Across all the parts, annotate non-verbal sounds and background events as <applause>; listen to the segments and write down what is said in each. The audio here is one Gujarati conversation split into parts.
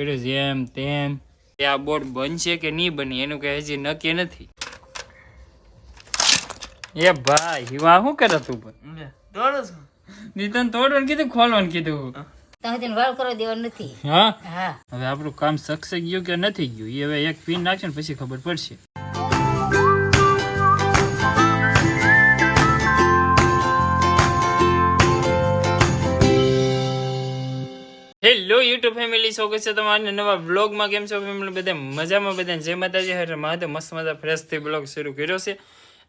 પેલું એમ તેમ. એ આ બોર્ડ બનશે કે નહીં બને એનું કઈ હજી નક્કી નથી. એ ભાઈ હિવા શું કરે તું પણ? દોડો છો? નીતન તોડવાનું કીધું ખોલવાનું કીધું. તમે વાળ કરવા દેવા નથી. હા? હા. હવે આપણું કામ સક્સેસ ગયું કે નથી ગયું એ હવે એક પિન નાખશે ને પછી ખબર પડશે. યુટ્યુબ ફેમિલી સ્વાગત છે તમારા નવા બ્લોગમાં કેમ છો ફેમિલી બધા મજામાં, બધા જય માતાજી. હરે મહાદેવ, મસ્ત મજા ફ્રેશથી બ્લોગ શરૂ કર્યો છે.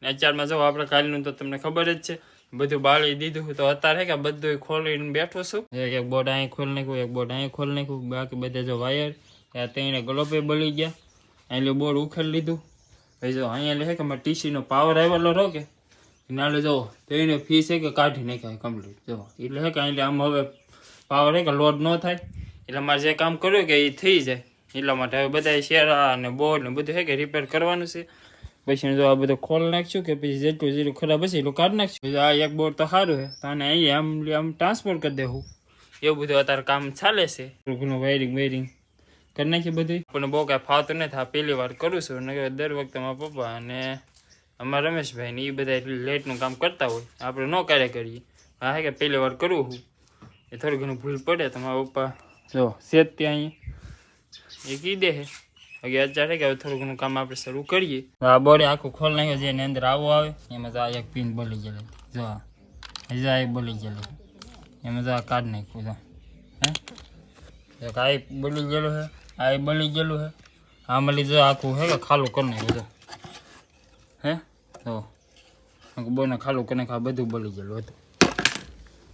ને અત્યારમાં જો આપણે કાલનું તો તમને ખબર જ છે. બધું બાળી દીધું તો અત્યારે કે બધું ખોલીને બેઠો છું. એક એક બોર્ડ અહીં ખોલી નાખ્યું, એક બોર્ડ અહીં ખોલી નાખ્યું. બાકી બધા જો વાયર ત્યાં ત્રણે ગ્લોપે બળી ગયા. અહીં બોર્ડ ઉખેડી લીધું. પછી જો અહીંયા લે કે મારે ટીસીનો પાવર આવેલો રહો કે. નાલે જો તેને ફી છે કે કાઢી નાખ્યા કમ્પ્લીટ જો એટલે કે અહીંયા આમ હવે પાવર હે કે લોડ ન થાય. એટલે મારે જે કામ કર્યું કે એ થઈ જાય. એટલા માટે હવે બધા શેરા અને બોર્ડ ને બધું હે કે રિપેર કરવાનું છે. પછી જો આ બધું ખોલ નાખશું કે પછી જેટલું જેટલું ખરાબ હશે એટલું કાઢી નાખશું આ એક બોર્ડ તો સારું છે તો આને અહીં આમ આમ ટ્રાન્સફર કરી દેવું. એવું બધું અત્યારે કામ ચાલે છે. ઘણું વાયરિંગ વાયરિંગ કરી નાખી બધી પણ બહુ કાંઈ ફાવતું નથી. આ પહેલી વાર કરું છું. ને દર વખતે મારા પપ્પા અને અમારા રમેશભાઈ ને એ બધા લેટનું કામ કરતા હોય. આપણે ન કાર્ય કરીએ. હા હે કે પહેલી વાર કરવું હું. એ થોડું ઘણું ભૂલ પડે તમારા પપ્પા જો સેજ ત્યાં એ કહી દે હે. હજી અત્યારે કે હવે થોડું ઘણું કામ આપણે શરૂ કરીએ. આ બોડી આખું ખોલ નાખ્યો છે એની અંદર આવો આવે. એમાં આ એક પિન બળી ગયેલી. જો આ. હજી આ એક બળી ગયેલી. એમાં તો આ કાઢ નાખ્યું જો હે? એક આ બળી ગયેલું છે આ બળી ગયેલું છે. આમાં લીધું આખું હે ખાલું કરી નાખ્યું જો હે? તો બોને ખાલું કરી નાખ્યું આ બધું બળી ગયેલું હતું.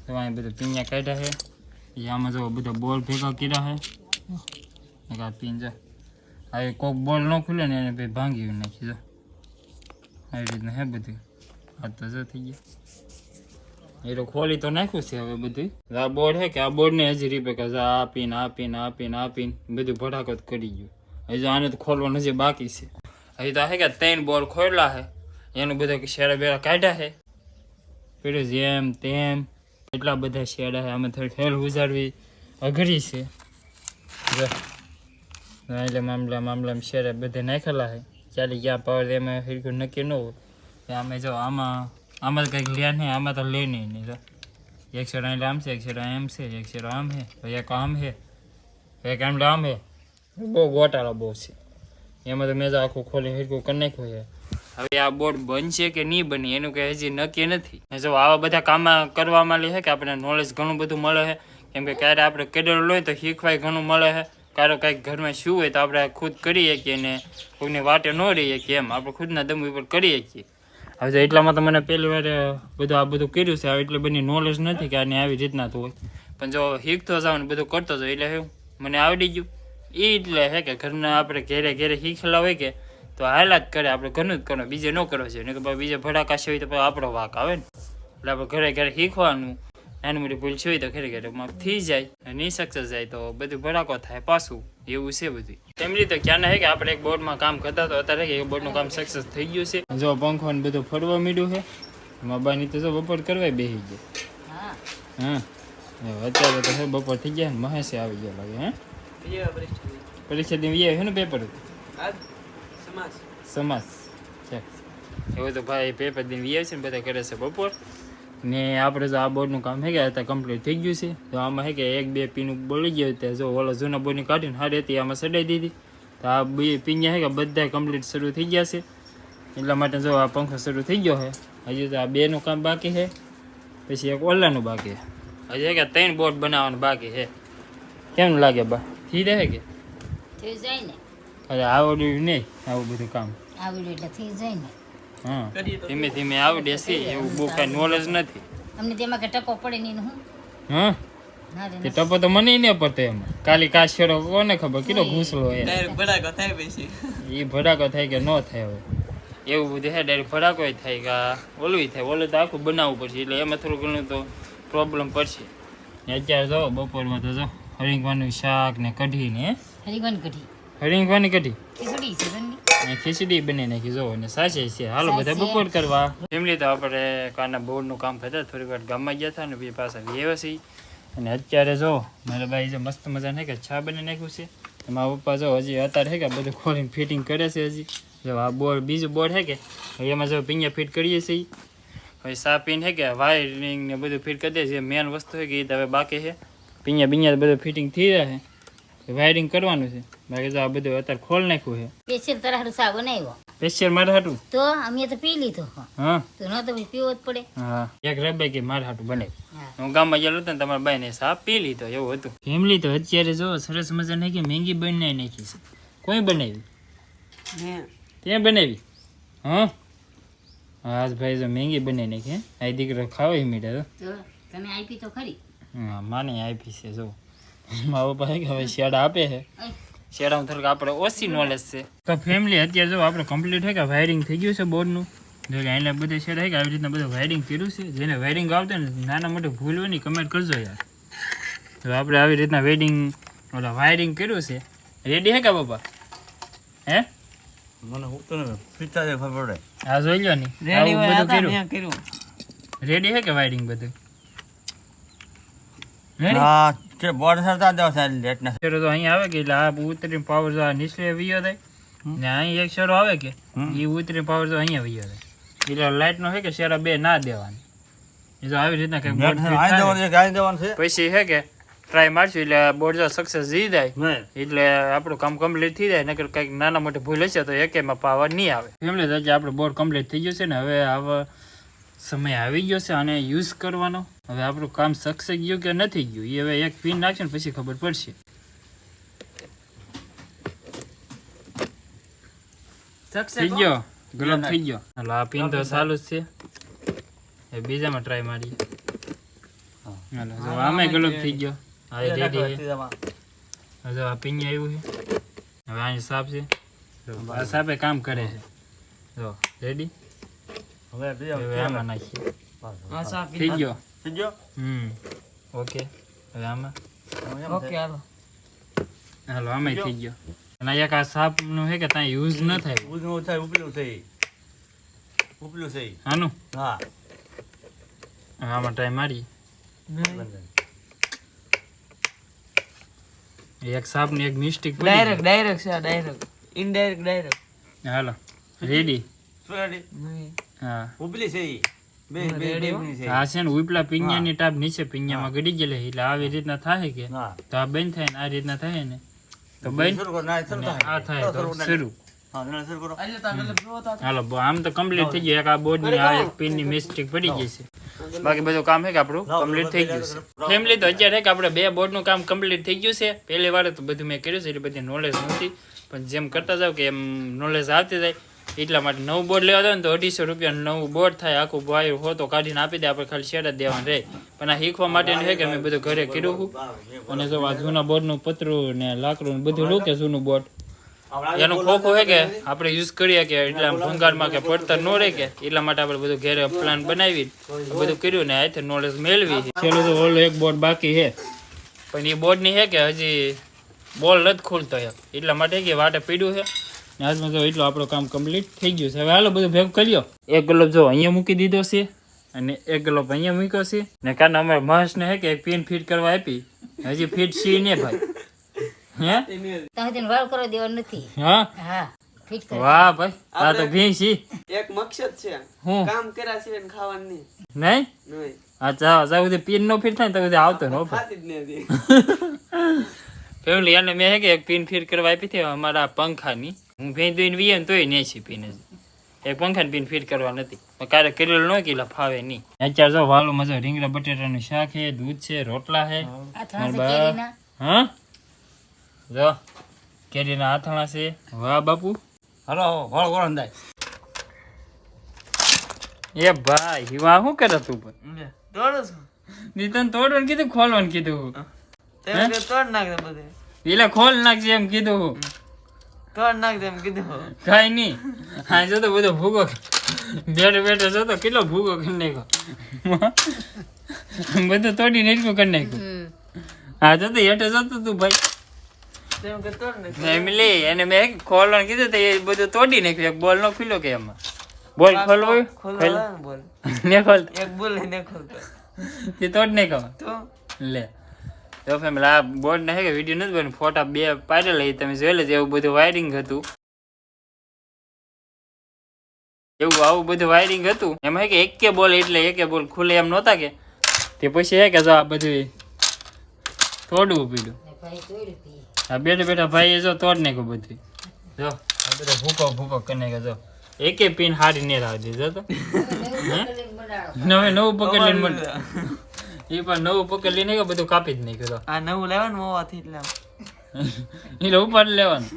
તો અહીં બધું પિંજા કાઢ્યા છે. પછી આમાં જો બધા બોલ ભેગા કર્યા છે એક આ પિન જો. આ કોક બોલ ન ખુલે ને એને પછી ભાંગી નાખી, જો. આવી રીતના હે બધું. આ તો જો થઈ ગયા. એ તો ખોલી તો નાખ્યું છે હવે બધું. આ બોર્ડ છે કે આ બોર્ડને હજી રીપે કે આ પીન આ પીન આ પીન આ પીન. બધું ભડાકત કરી ગયું. હજી આને તો ખોલવાનું હજી બાકી છે. હજી તો હે કે ત્રણ બોર્ડ ખોલ્યા છે એનું બધું શેરા બેરા કાઢ્યા છે પેલું જેમ તેમ એટલા બધા શેડા છે આમાં થોડી ખેલ ગુજારવી અઘરી છે. જો હા, એટલે મામલા મામલામાં શેરા બધે નાખેલા છે. ચાલી ક્યાં પાવર એમાં હરખું નક્કી ન હોય. તો આમે જો આમાં આમાં તો કંઈક લે નહીં આમાં તો લે નહીં. નહીં જો એક શેરા એટલે આમ છે એક શેરા એમ છે એક શેરા આમ છે તો એક આમ છે એક આમ આમ છે. બહુ ગોટાળો બહુ છે. એમાં તો મેં તો આખું ખોલી હરખું કરી નાખ્યું છે. હવે આ બોર્ડ બનશે કે નહીં બની, એનું કંઈ હજી નક્કી નથી. જો આવા બધા કામ કરવામાં લે છે કે આપણે નોલેજ ઘણું બધું મળે છે, કેમ કે ક્યારે આપણે કેડર હોય તો શીખવાય ઘણું મળે છે ક્યારે કાંઈક ઘરમાં શું હોય તો આપણે ખુદ કરી શકીએ ને કોઈની વાટે ન રહીએ કે એમ, આપણે ખુદના દમ ઉપર કરી શકીએ. હવે તો એટલામાં તો મને પહેલી વાર બધું આ બધું કર્યું છે, હવે એટલે બધી નોલેજ નથી કે આને આવી રીતના તો હોય. પણ જો શીખતો જાવ ને બધું કરતો જાવ, એટલે મને આવડી ગયું. એ એટલે હે કે ઘરના આપણે ઘેરે ઘેરે શીખેલા હોય કે તો હાલા જ કરે આપણે ઘરનું જ કરો બીજે ન કરો છે નહીં કે ભાઈ બીજે ભડાકા છે હોય તો પછી આપણો વાક આવે ને. એટલે આપણે ઘરે ઘરે શીખવાનું. નાની મોટી ભૂલ છે હોય તો ઘરે ઘરે માફ થઈ જાય અને નહીં સક્સેસ જાય. તો બધું ભડાકો થાય પાછું. એવું છે બધું. એમ રીતે ક્યાં હે કે આપણે એક બોર્ડમાં કામ કરતા તો અત્યારે કે એક બોર્ડનું કામ સક્સેસ થઈ ગયું છે. જો પંખો ને બધું ફરવા માંડ્યું છે. મા બાની તો જો બપોર કરવા બેસી ગઈ હા. હા. અત્યારે તો બપોર થઈ ગયા ને મહેશે આવી ગયા લાગે હા? પરીક્ષા દેવી છે ને પેપર સમાજ છે. એવું તો ભાઈ પેપર દિન વીએ છે ને બધા કરે છે બપોર. ને આપણે જો આ બોર્ડનું કામ હે ગયા અત્યારે કમ્પ્લીટ થઈ ગયું છે. તો આમાં હે કે એક બે પીનું બોલી ગયું ત્યાં જો ઓલા જૂના બોર્ડની કાઢીને હારી હતી આમાં સડાઈ દીધી. તો આ બે પીન્યા હે કે બધા કમ્પ્લીટ શરૂ થઈ ગયા છે. એટલા માટે જો આ પંખો શરૂ થઈ ગયો છે હજી તો આ બેનું કામ બાકી છે પછી એક ઓલાનું બાકી છે હજી હે કે ત્રણ બોર્ડ બનાવવાનું બાકી છે કેમ લાગે બા? થઈ રહે કે? થઈ જાય ને. અરે આવડ્યું નહીં આવું બધું કામ. આવડ્યું એટલે થઈ જાય ને. હા ધીમે ધીમે આવડે છે એવું બહુ કાંઈ નોલેજ નથી. અમને તેમાં કે ટકો પડે નહીં હું. હા? તે ટપો તો મને નહીં પડતો એમાં. કાલી કાશિયો કોને ખબર? કેટલો ઘૂસલો એ ભડાકો થાય પછી. એ ભડાકો થાય કે ન થાય હવે. એવું બધું છે ડાયરેક્ટ ભડાકો થાય કે આ ઓલું થાય. ઓલું તો આખું બનાવવું પડશે એટલે એમાં થોડું ઘણું તો પ્રોબ્લેમ પડશે. ને અત્યારે જો બપોરમાં તો જો હરિંગવાનું શાક ને કઢી ને હરિંગવાન કઢી. હરિંગવાની કઢી? ખીચડી છે ઘરની. અને ખીચડી બની નાખી જો અને સાચે છે. હાલો બધા બપોર કરવા. એમ લીધે આપણે કાના બોર્ડનું કામ કરતા થોડી વાર ગામમાં ગયા હતા ને પછી પાછા વ્યવસી અને અત્યારે જો મારા ભાઈ જે મસ્ત મજા ને કે ચા બની નાખ્યું છે. મારા પપ્પા જો હજી અત્યારે હે કે બધું ખોલીને ફિટિંગ કરે છે હજી. જો આ બોર્ડ બીજું બોર્ડ હે કે હવે એમાં જો પિંજા ફિટ કરીએ છીએ. હવે સા પિન હે કે વાયરિંગ ને બધું ફિટ કરી દે છે. મેન વસ્તુ હે કે એ તો હવે બાકી છે. પિંજા પિંજા બધું ફિટિંગ થઈ જાય છે. વાયરિંગ કરવાનું છે. બાકી જો આ બધું અત્યારે ખોલ નાખ્યું છે. સ્પેશિયલ તરહારું નહીં બનાવ્યો. સ્પેશિયલ મારે હાટું તો અમે તો પી લીધો. હા. તો ન તો પીવો જ પડે. હા. એક રબાઈ કે મારે હાટું બને હું ગામમાં ગયેલો હતો ને તમારા બાઈને સાપ પી લીધો એવું હતું. ફેમિલી તો અત્યારે જો સરસ મજા નાખી મેંગી બનાવી નાખી છે. કોઈ બનાવી ત્યાં બનાવી? હા? હા ભાઈ જો મેંગી બનાવી નાખી હે. આ દીકરો ખાવા મીઠા તો તમે તને આપી તો ખરી. હા માને આપી છે જો. મારા છે કે હવે શેડ આપે છે. શેડામાં થોડુંક આપણે ઓછી નોલેજ છે. તો ફેમિલી અત્યારે જો આપણે કમ્પ્લીટ છે કે વાયરિંગ થઈ ગયું છે બોર્ડનું. જો કે એને બધે શેડ છે કે આવી રીતના બધું વાયરિંગ કર્યું છે. જેને વાયરિંગ આવતું ને નાના મોટું ભૂલ હોય ને કમેન્ટ કરજો યાર. તો આપણે આવી રીતના વેડિંગ ઓલા વાયરિંગ કર્યું છે. રેડી હે કે બાપા હે? મને હું તો પીતા જ ખબર પડે. આ જોઈ લો ની. રેડી હોય બધું કર્યું. કર્યું. રેડી હે કે વાયરિંગ બધું? રેડી હા બોર્ડ સરતા દો સાહેબ લેટ ના. શેરો તો અહીં આવે કે એટલે આ ઉતરીને પાવર જો નીચે વિયો થાય ને અહીં એક શેરો આવે કે એ ઉતરીને પાવર જો અહીંયા વિયો થાય એટલે લાઇટ નો છે કે શેરા બે ના દેવાની. એ આવી રીતના કે પછી છે કે ટ્રાય મારશું એટલે બોર્ડ જો સક્સેસ જઈ જાય. એટલે આપણું કામ કમ્પ્લીટ થઈ જાય નકર કંઈક નાના મોટી ભૂલ હશે તો એકેમાં પાવર નહીં આવે. એમને તો આપણું બોર્ડ કમ્પ્લીટ થઈ ગયું છે ને હવે સમય આવી ગયો છે આને યુઝ કરવાનો. હવે આપણું કામ સક્સેસ ગયું કે નથી ગયું એ હવે એક પિન નાખશે ને પછી ખબર પડશે. થઈ ગયો ગલપ થઈ ગયો. એટલે આ પિન તો ચાલુ જ છે. એ બીજામાં ટ્રાય મારી હાલો આમાં ગલપ થઈ ગયો. હવે રેડી છે. હવે આ પિન આવ્યું છે. હવે અહીં સાપ છે. આ સાપે કામ કરે છે. જો રેડી. હવે બીજા હવે આમાં નાખીએ હા સાપ થઈ ગયો થઈ ગયો હમ ઓકે હવે આમાં ઓકે હાલો હાલો આમાં થઈ ગયો અને એક આ સાપનું છે કે ત્યાં યુઝ ન થાય ઉજવું થાય ઉપલું થઈ ઉપલું થઈ આનું હા આમાં ટ્રાય મારી એક સાપની એક મિસ્ટેક ડાયરેક્ટ ડાયરેક્ટ છે ડાયરેક્ટ ઇનડાયરેક્ટ ડાયરેક્ટ હાલો રેડી રેડી નહીં હા. ઉપલી છે ઈ. બે બે રેડી છે આ છે ને ઉપલા પિંજાની ટાપ નીચે પિંજામાં ગડી ગયેલી એટલે આવી રીતના થાય કે? તો આ બંધ થાય ને આ રીતના થાય ને? તો બંધ? શરૂ કરો ના શરૂ અને થાય. આ થાય તો શરૂ હા ના શરૂ કરો. આજે તો આગળ જો તો હાલો આમ તો કમ્પ્લીટ થઈ ગયું એક આ બોર્ડની આ એક પિનની મિસ્ટેક પડી ગઈ છે. બાકી બધું કામ છે કે આપણું? કમ્પ્લીટ થઈ ગયું છે. ફેમિલી તો અત્યારે આપડે કે આપણે બે બોર્ડનું કામ કમ્પ્લીટ થઈ ગયું છે. પહેલી વાર તો બધું મેં કર્યું છે એટલે બધી નોલેજ નહોતી. પણ જેમ કરતા જાવ કે એમ નોલેજ આવતી જાય. એટલા માટે નવું બોર્ડ લેવા દો ને તો અઢીસો રૂપિયા નવું બોર્ડ થાય આખું વાયર હો તો કાઢીને આપી દે આપણે ખાલી શેડ જ દેવાનું રહે. પણ આ શીખવા માટેનું છે કે મેં બધું ઘરે કર્યું હતું અને જો આ જૂના બોર્ડનું પતરું ને લાકડું બધું લો કે જૂનું બોર્ડ એનું ખોખો હોય કે આપણે યુઝ કરીએ કે એટલા ભંગારમાં કે પડતર ન રહે કે એટલા માટે આપણે બધું ઘરે પ્લાન બનાવી બધું કર્યું ને આથી નોલેજ મેળવી. છેલ્લું તો ઓલો એક બોર્ડ બાકી છે. પણ એ બોર્ડની છે કે હજી બોલ નથી ખુલતો એટલા માટે કે વાટે પીડ્યું છે. આજમાં જો એટલું આપણું કામ કમ્પ્લીટ થઈ ગયું છે. હવે હાલો બધું ભેગું કર્યો એક ગ્લોબ જો અહીંયા મૂકી દીધો છે અને એક ગ્લોબ અહીંયા મૂક્યો છે. ને કારણ અમારે મહેશને હે કે એક પિન ફિટ કરવા આપી. હજી ફિટ સી ને ભાઈ. હે? તમે કરવા નથી. હા? હા વાહ ભાઈ આ તો ભીંસી એક મકસદ છે. હું? કામ કર્યા સિવાય ને ખાવાનું. નહીં? નહીં. આ ચા પિન નો ફિટ થાય ને ત્યાં સુધી આવતો નો <laughs> ફેમિલી એને મેં હે કે એક પિન ફિટ કરવા આપી હતી અમારા પંખાની. હું ભેં દોઈને વીએ તોય છે પિન એક પંખાની પિન કરવા નથી. પણ ક્યારે કરેલું ન કે ફાવે નહીં. અત્યારે જો વાલું મજા રીંગણા બટેટાનું શાક છે દૂધ છે રોટલા છે. હા. જો કેરીના આથણા છે. વાહ બાપુ. હલો વળ વળ અંદાય એ ભાઈ હિવા શું કરે તું પણ? તોડો છો. નીતન તોડવાનું કીધું ખોલવાનું કીધું. તોડ નાખ બધે. પેલા ખોલ નાખજે એમ કીધું. તોડ નાખ એમ કીધું. કાંઈ નહીં. હા જો તો બધો ભૂગો બેઠો બેઠો જો તો કેટલો ભૂગો કરી નાખ્યો. બધું તોડી નાખ્યું કરી નાખ્યું. હા જો તો હેઠે જતો તું ભાઈ. તેમ ફેમિલી એને મેં ખોલવાનું કીધું તો એ બધું તોડી નાખ્યું. એક બોલ નો ખુલ્લો કે એમાં. બોલ ખોલવો ખોલ. <laughs> ને ખોલ. એક બોલ ને ખોલતો તે તોડ નાખ્યો. તો? લે. તો ફેમિલી આ બોર્ડ ને કે વીડિયો નથી બન્યું ફોટા બે પાડેલા એ તમે જોઈ લેજો એવું બધું વાયરિંગ હતું. એવું આવું બધું વાયરિંગ હતું. એમાં હે કે એક કે બોલ એટલે એકે બોલ ખુલે એમ નહોતા કે. તે પછી હે કે જો આ બધું તોડવું પીડું ભાઈ આ બેઠા બેઠા એ જો તોડ નાખ્યું બધું જો આ બધા ભૂકો ભૂકો કરી નાખે જો. એકે પિન હારી ને રાખી જો તો. <laughs> નવું નવે નવું પકડ લઈને મળ એ પણ નવું પકડ લઈને ગયો બધું કાપી જ નહીં તો. આ નવું લેવાનું હોવાથી એટલે એટલે <laughs> ઉપાડ લેવાનું.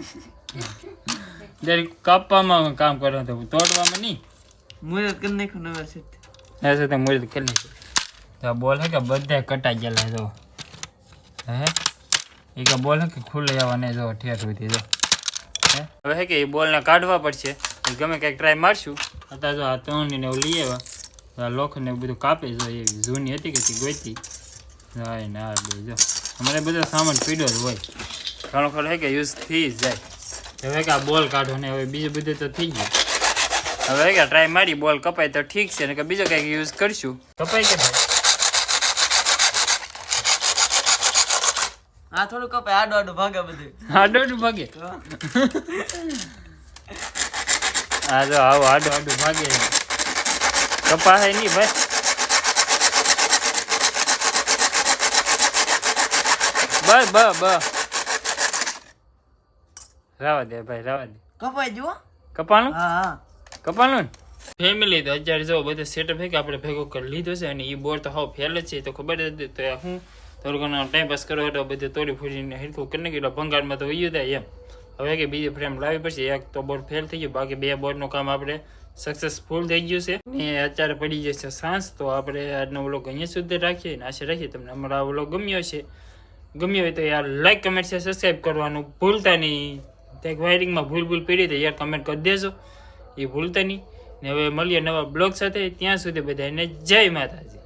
જ્યારે કાપવામાં કામ કરવાનું તો તોડવામાં નહીં. મુરત કરી નાખ્યું નવા સેટ એ સાથે મુરત કરી નાખ્યું. તો આ બોલ હે કે બધા કટાઈ ગયેલા જો. હે? એ કે બોલ હે કે ખુલ્લે આવવા જો ઠેર સુધી જો. હે? હવે હે કે એ બોલને કાઢવા પડશે. ગમે કંઈક ટ્રાય મારશું. અત્યારે જો આ ત્રણ ને એવું લઈ આવ્યા. લોખંડ ને બધું કાપે જો એ જૂની હતી કે ગોતી. હા ને આ બે જો. અમારે બધો સામાન પીડ્યો જ હોય. ઘણો ખરો હે કે યુઝ થઈ જ જાય. હવે કે આ બોલ કાઢો ને હવે બીજું બધું તો થઈ ગયું. હવે કે ટ્રાય મારી બોલ કપાય તો ઠીક છે ને કે બીજો કંઈક યુઝ કરશું. કપાય કે ભાઈ આ થોડું કપાય આડો આડો ભાગે બધું. આડો આડું ભાગે? હા જો આવો આડો આડું ભાગે. કપાય નહીં ભાઈ. બસ બસ બસ. રાવા દે ભાઈ રાવા દે. કપાય જુઓ કપાનું હા હા. કપાનું ફેમિલી તો અત્યારે જો બધું સેટઅપ કે આપણે ભેગો કરી લીધો છે અને એ બોર તો હાવ ફેલ જ છે તો ખબર જ હતી. તો હું થોડું ઘણો ટાઈમ પાસ કરો હતો બધું તોડી ફોડીને હિરકું કરીને કેટલો ભંગારમાં તો વયું થાય એમ. હવે કે બીજી ફ્રેમ લાવી પડશે એક તો બોર્ડ ફેલ થઈ ગયું, બાકી બે બોર્ડનું કામ આપણે સક્સેસફુલ થઈ ગયું છે. ને અત્યારે પડી જશે સાંજ, તો આપણે આજનો વ્લોગ અહીંયા સુધી રાખીએ અને આશા રાખીએ તમને અમારો આ ગમ્યો છે ગમ્યો હોય તો યાર લાઈક કમેન્ટ છે સબસ્ક્રાઈબ કરવાનું ભૂલતા નહીં. ત્યાં વાયરિંગમાં ભૂલ ભૂલ પડી તો યાર કમેન્ટ કરી દેજો. એ ભૂલતા નહીં. ને હવે મળીએ નવા બ્લોગ સાથે. ત્યાં સુધી બધાને જય માતાજી.